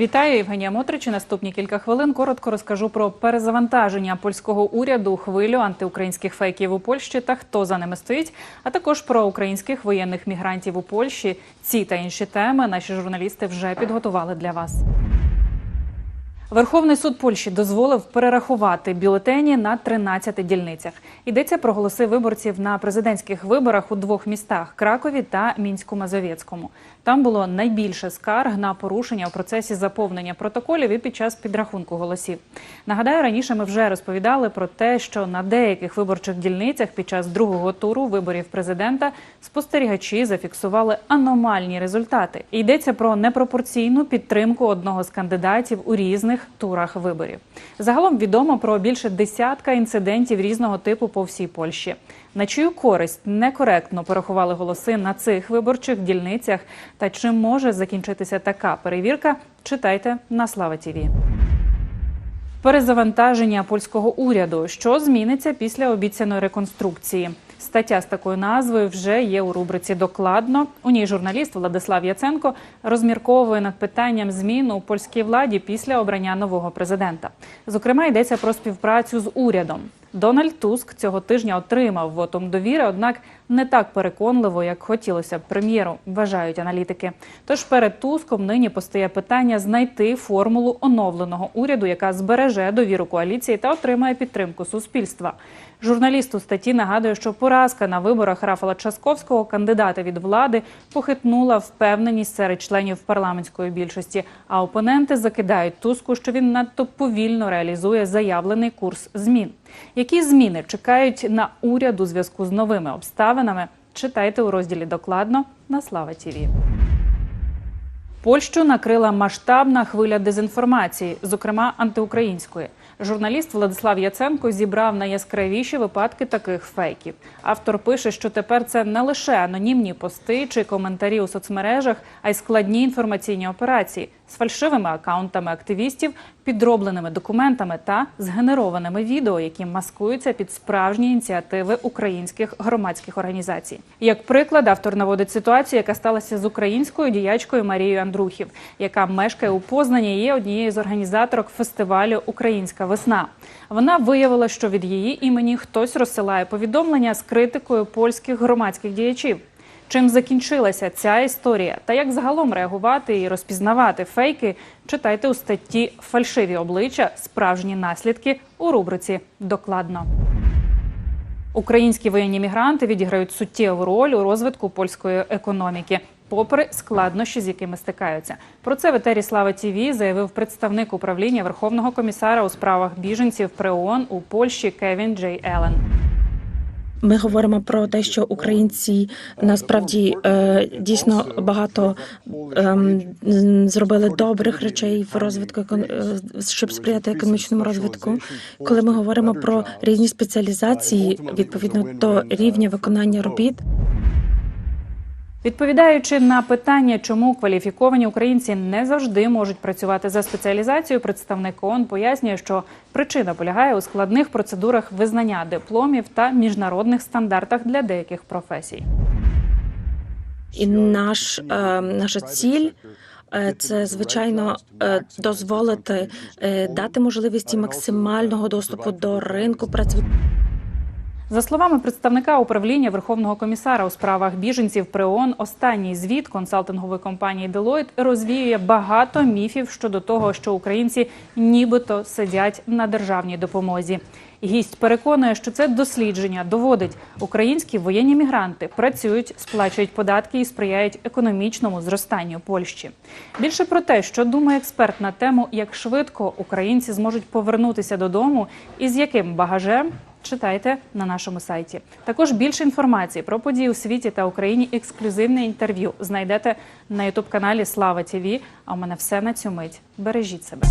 Вітаю, Євгенія Мотрич. Наступні кілька хвилин коротко розкажу про перезавантаження польського уряду, хвилю антиукраїнських фейків у Польщі та хто за ними стоїть, а також про українських воєнних мігрантів у Польщі. Ці та інші теми наші журналісти вже підготували для вас. Верховний суд Польщі дозволив перерахувати бюлетені на 13 дільницях. Йдеться про голоси виборців на президентських виборах у двох містах Кракові та Мінську-Мазовєцькому. Там було найбільше скарг на порушення у процесі заповнення протоколів і під час підрахунку голосів. Нагадаю, раніше ми вже розповідали про те, що на деяких виборчих дільницях під час другого туру виборів президента спостерігачі зафіксували аномальні результати. Йдеться про непропорційну підтримку одного з кандидатів у різних турах виборів. Загалом відомо про більше десятка інцидентів різного типу по всій Польщі. На чию користь некоректно порахували голоси на цих виборчих дільницях та чим може закінчитися така перевірка, читайте на Слава Тіві. Перезавантаження польського уряду, що зміниться після обіцяної реконструкції. Стаття з такою назвою вже є у рубриці Докладно. У ній журналіст Владислав Яценко розмірковує над питанням змін у польській владі після обрання нового президента. Зокрема, йдеться про співпрацю з урядом. Дональд Туск цього тижня отримав вотом довіри, однак не так переконливо, як хотілося б прем'єру, вважають аналітики. Тож перед Туском нині постає питання знайти формулу оновленого уряду, яка збереже довіру коаліції та отримає підтримку суспільства. Журналіст у статті нагадує, що поразка на виборах Рафала Часковського, кандидата від влади, похитнула впевненість серед членів парламентської більшості. А опоненти закидають Туску, що він надто повільно реалізує заявлений курс змін. Які зміни чекають на уряд у зв'язку з новими обставинами? Читайте у розділі докладно на Слава Тіві. Польщу накрила масштабна хвиля дезінформації, зокрема антиукраїнської. Журналіст Владислав Яценко зібрав найяскравіші випадки таких фейків. Автор пише, що тепер це не лише анонімні пости чи коментарі у соцмережах, а й складні інформаційні операції з фальшивими акаунтами активістів, підробленими документами та згенерованими відео, які маскуються під справжні ініціативи українських громадських організацій. Як приклад, автор наводить ситуацію, яка сталася з українською діячкою Марією Андрухів, яка мешкає у Познані, і є однією з організаторок фестивалю Українська весна. Вона виявила, що від її імені хтось розсилає повідомлення з критикою польських громадських діячів. Чим закінчилася ця історія та як загалом реагувати і розпізнавати фейки, читайте у статті Фальшиві обличчя, справжні наслідки у рубриці Докладно. Українські воєнні мігранти відіграють суттєву роль у розвитку польської економіки, попри складнощі, з якими стикаються. Про це в етері Слава Тіві заявив представник управління Верховного комісара у справах біженців при ООН у Польщі Кевін Джей Елен. Ми говоримо про те, що українці насправді е, дійсно багато ем, зробили добрих речей в розвитку е, щоб сприяти економічному розвитку. Коли ми говоримо про різні спеціалізації відповідно до рівня виконання робіт, Відповідаючи на питання, чому кваліфіковані українці не завжди можуть працювати за спеціалізацією, представник ООН пояснює, що причина полягає у складних процедурах визнання дипломів та міжнародних стандартах для деяких професій. і наш е, наша ціль. е, Це звичайно е, дозволити дати можливість максимального доступу до ринку праці. За словами представника управління Верховного комісара у справах біженців при ООН, останній звіт консалтингової компанії Deloitte розвіює багато міфів щодо того, що українці нібито сидять на державній допомозі. Гість переконує, що це дослідження доводить, українські воєнні мігранти працюють, сплачують податки і сприяють економічному зростанню Польщі. Більше про те, що думає експерт на тему, як швидко українці зможуть повернутися додому і з яким багажем. Читайте на нашому сайті. Також більше інформації про події у світі та Україні. Ексклюзивне інтерв'ю знайдете на ютуб каналі Слава ТІВІ. А у мене все на цю мить. Бережіть себе.